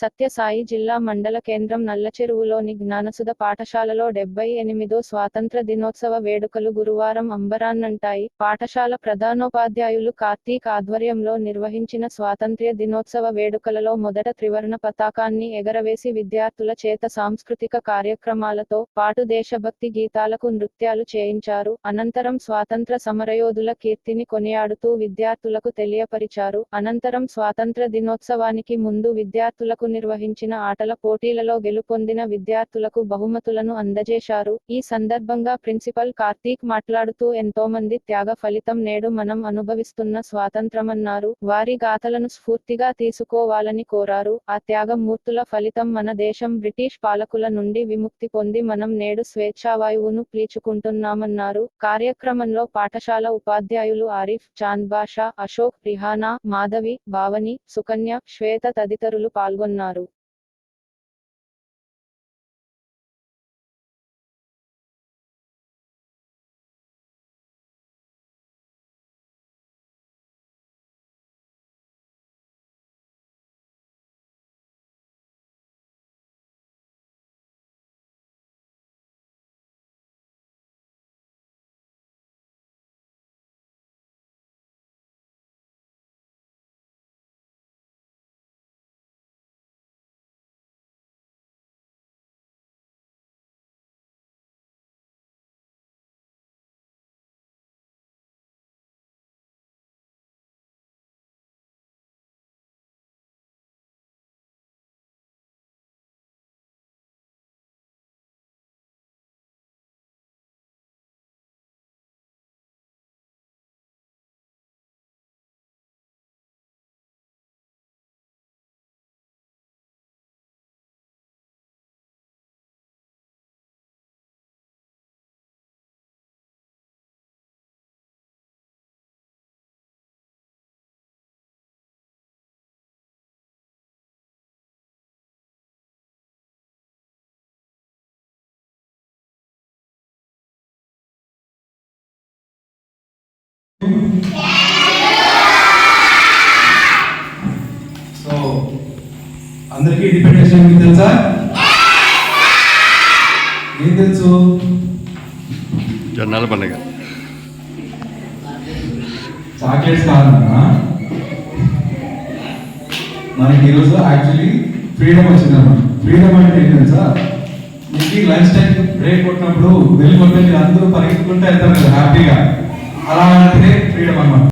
సత్యసాయి జిల్లా మండల కేంద్రం నల్లచెరువులోని జ్ఞానసుధ పాఠశాలలో డెబ్బై ఎనిమిదో స్వాతంత్ర దినోత్సవ వేడుకలు గురువారం అంబరాన్నంటాయి. పాఠశాల ప్రధానోపాధ్యాయులు కార్తీక్ ఆధ్వర్యంలో నిర్వహించిన స్వాతంత్ర్య దినోత్సవ వేడుకలలో మొదట త్రివర్ణ పతాకాన్ని ఎగరవేసి విద్యార్థుల చేత సాంస్కృతిక కార్యక్రమాలతో పాటు దేశభక్తి గీతాలకు నృత్యాలు చేయించారు. అనంతరం స్వాతంత్ర సమరయోధుల కీర్తిని కొనియాడుతూ విద్యార్థులకు తెలియపరిచారు. అనంతరం స్వాతంత్ర దినోత్సవానికి ముందు విద్యార్థులకు నిర్వహించిన ఆటల పోటీలలో గెలుపొందిన విద్యార్థులకు బహుమతులను అందజేశారు. ఈ సందర్భంగా ప్రిన్సిపల్ కార్తీక్ మాట్లాడుతూ ఎంతో మంది త్యాగ ఫలితం నేడు మనం అనుభవిస్తున్న స్వాతంత్రమన్నారు. వారి గాథలను స్ఫూర్తిగా తీసుకోవాలని కోరారు. ఆ త్యాగమూర్తుల ఫలితం మన దేశం బ్రిటిష్ పాలకుల నుండి విముక్తి పొంది మనం నేడు స్వేచ్ఛావాయువును పీల్చుకుంటున్నామన్నారు. కార్యక్రమంలో పాఠశాల ఉపాధ్యాయులు ఆరిఫ్ చాంద్ బాషా అశోక్ రిహానా మాధవి భావని సుకన్య శ్వేత తదితరులు పాల్గొన్నారు. అన్నారు సో అందరికీ ఇండిపెండెన్స్ డే మీకు తెలుసా? ఏం తెలుసు? జొన్నాల పండుగ. చాక్లెట్స్ కాదన్నా. మనకి ఈరోజు యాక్చువల్లీ ఫ్రీడమ్ వచ్చిందన్నమాట ఫ్రీడమ్ అంటే ఏంటి తెలుసా? మీకు లంచ్ టైం బ్రేక్ కొట్టినప్పుడు వెళ్ళి కొట్టే మీరు అందరూ పరిగెత్తుకుంటే వెళ్తారు హ్యాపీగా అలా అంటే ఫ్రీడమ్ అన్నమాట.